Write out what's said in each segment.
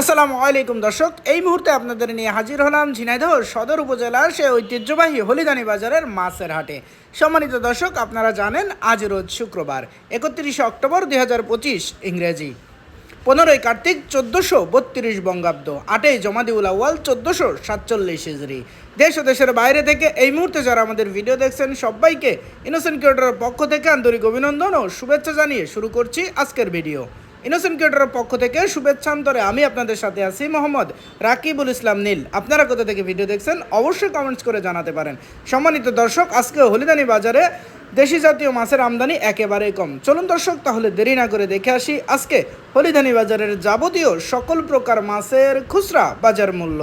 আসসালামু আলাইকুম দর্শক, এই মুহূর্তে আপনাদের নিয়ে হাজির হলাম ঝিনাইদহ সদর উপজেলার সে ঐতিহ্যবাহী হলিদানি বাজারের মাছের হাটে। সম্মানিত দর্শক, আপনারা জানেন, আজ রোজ শুক্রবার, একত্রিশে অক্টোবর দুই হাজার পঁচিশ ইংরেজি। পনেরোই কার্তিক চোদ্দোশো বত্রিশ বঙ্গাব্দ, আটই জমাদিউল আউয়াল চোদ্দোশো সাতচল্লিশ হিজড়ি দেশ ও দেশের বাইরে থেকে এই মুহূর্তে যারা আমাদের ভিডিও দেখছেন, সবাইকে ইনোসেন্ট কিউটারের পক্ষ থেকে আন্তরিক অভিনন্দন ও শুভেচ্ছা জানিয়ে শুরু করছি আজকের ভিডিও। ইনোসেন্ট কিউটারের পক্ষ থেকে শুভেচ্ছান্তরে আমি আপনাদের সাথে আছি মোহাম্মদ রাকিবুল ইসলাম নীল। আপনারা কোথা থেকে ভিডিও দেখছেন, অবশ্যই কমেন্টস করে জানাতে পারেন। সম্মানিত দর্শক, আজকে হলিদানি বাজারে দেশি জাতীয় মাছের আমদানি একেবারেই কম। চলুন দর্শক তাহলে দেরি না করে দেখে আসি আজকে হলিদানি বাজারের যাবতীয় সকল প্রকার মাছের খুচরা বাজার মূল্য।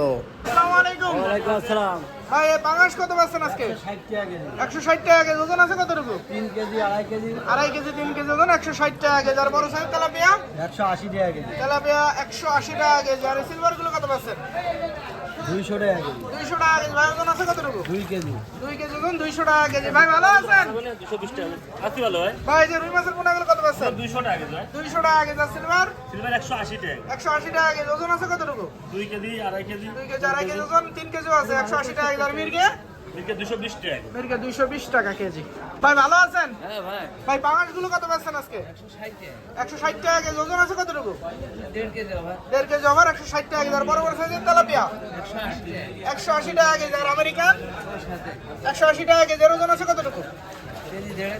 ভাই কত পাচ্ছেন আজকে? কেজি। একশো ষাট টাকা কেজি ওজন আছে তিন কেজি আড়াই কেজি। আড়াই কেজি তিন কেজি ওজন একশো ষাট টাকা কেজি। আর বড় সাইজ তেলাপিয়া? একশো আশি টাকা কেজি। তেলাপিয়া একশো আশি টাকা কেজি। আর সিলভারগুলো কত পাচ্ছেন? দুইশো টাকা কেজি। দুইশো টাকা কেজি। ভাই ওজন আছে কতটুকু? 2 কেজি। 2 কেজি ওজন দুইশো টাকা কেজি। ভাই ভালো আছেন? দুশো বিশ টাকা আছি ভালো ভাই। ভাই যে রুই মাছের পোনাগুলো কত আছে 200 টাকা কেজি হয় দুইশো টাকা কেজি সিলভার? সিলভার একশো আশি টাকা একশো আশি টাকা কেজি। ওজন আছে কতটুকু? দুই কেজি আড়াই কেজি। দুই কেজি আড়াই কেজি ওজন তিন কেজি আছে। একশো আশি টাকা কেজি আর মির্গে। মিরকে দুশো বিশ টাকা দুইশো বিশ টাকা কেজি। ভাই ভালো আছেন? হ্যাঁ ভাই। ভাই পাঙাশগুলো কত পাচ্ছেন আজকে? একশো ষাট টাকা কেজি ওজন আছে কতটুকু? দেড় কেজি ওভার একশো ষাট টাকা কেজি। আর বড় বড় সাইজের তেলাপিয়া? একশো আশি টাকা কেজি। আর আমেরিকান? একশো আশি টাকা কেজি। ওজন আছে কতটুকু? কেজি দেড়।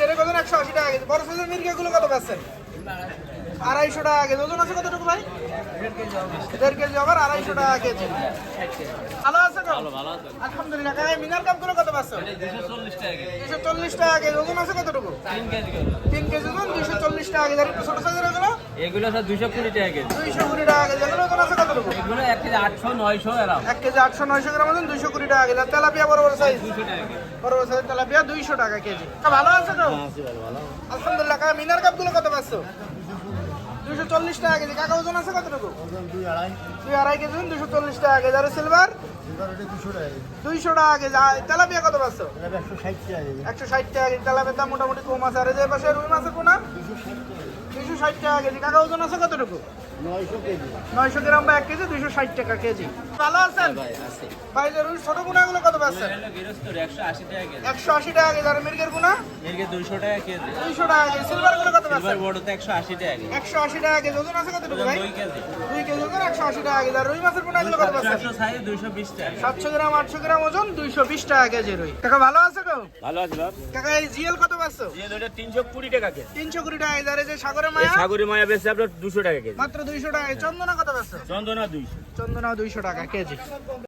দেড়েক ওজন একশো আশি টাকা কেজি। বড় সাইজের মির্গেগুলো কত পাচ্ছেন আড়াইশো টাকা কেজি। ওজন আছে কতটুকু ভাই? দেড় কেজি আবার আড়াইশো টাকা কেজি। ভালো আছে আলহামদুলিল্লাহ। কাকা মিনার কাপগুলো কত পাচ্ছ? দুশো চল্লিশ টাকা কেজি। ওজন আছে কতটুকু? তিন কেজি করে। ওজন দুইশো চল্লিশ টাকা কেজি। ছোট সাইজের এগুলো এগুলো স্যার দুশো কুড়ি টাকা কেজি। দুইশো কুড়ি টাকা কেজি। ওজন আছে এগুলো এক কেজি আটশো নয়শো এরাম এক কেজি আটশো নয়শো গ্রাম ওজন দুইশো কুড়ি টাকা কেজি তেলাপিয়া বড় বড় সাইজ টাকা বড় বড় সাইজ তেলাপিয়া দুইশো টাকা কেজি ভালো আছে তো আলহামদুলিল্লাহ কাকা মিনার কাপগুলো কত পাচ্ছ দুইশো চল্লিশ টাকা কেজি কাকা ওজন আছে কতটুকু দুই আড়াই কেজি ওজন দুইশো চল্লিশ টাকা কেজি আর সিলভার দুইশো টাকা কেজি তেলাপিয়া কত পাচ্ছ একশো ষাট টাকা কেজি তেলাপিয়ার দাম মোটামুটি কম আছে আর এই যে পাশে রুই মাছের পোনা দুইশো ষাট টাকা কেজি কাকা ওজন আছে কতটুকু নয়শো গ্রাম বা এক কেজি দুইশো ষাট টাকা কেজি। ভালো আছেন? ভাই আছে। ভাই যে রুই ছোট পোনাগুলো কত পাচ্ছেন একশো আশি টাকা কেজি। একশো আশি টাকা কেজি। আর মির্গের গুনা এদিকে দুইশো টাকা কেজি। দুইশো টাকা কেজি। সিলভারগুলো টাকা কেজি। একশো আশি টাকা কেজি ওজন আছে কতটুকু ভাই? দুই কেজি। দুই কেজি ওজন একশো আশি টাকা কেজি। আর রুই মাছের পোনাগুলো কত পাচ্ছেন চারশো সাইজ দুইশো বিশ টাকা সাতশো গ্রাম আটশো গ্রাম ওজন দুইশো বিশ টাকা কেজি রুই। কাকা ভালো আছে গো? ভালো আছে বাপ। কাকা এই জিএল কত টাকা কেজি। তিনশো কুড়ি টাকা কেজি। আর এই যে সাগরের এই মায়া? আপনার টাকা কেজি। মাত্র দুইশো টাকা চন্দনা কত পাচ্ছ? চন্দনা দুইশো। চন্দনা দুইশো টাকা কেজি।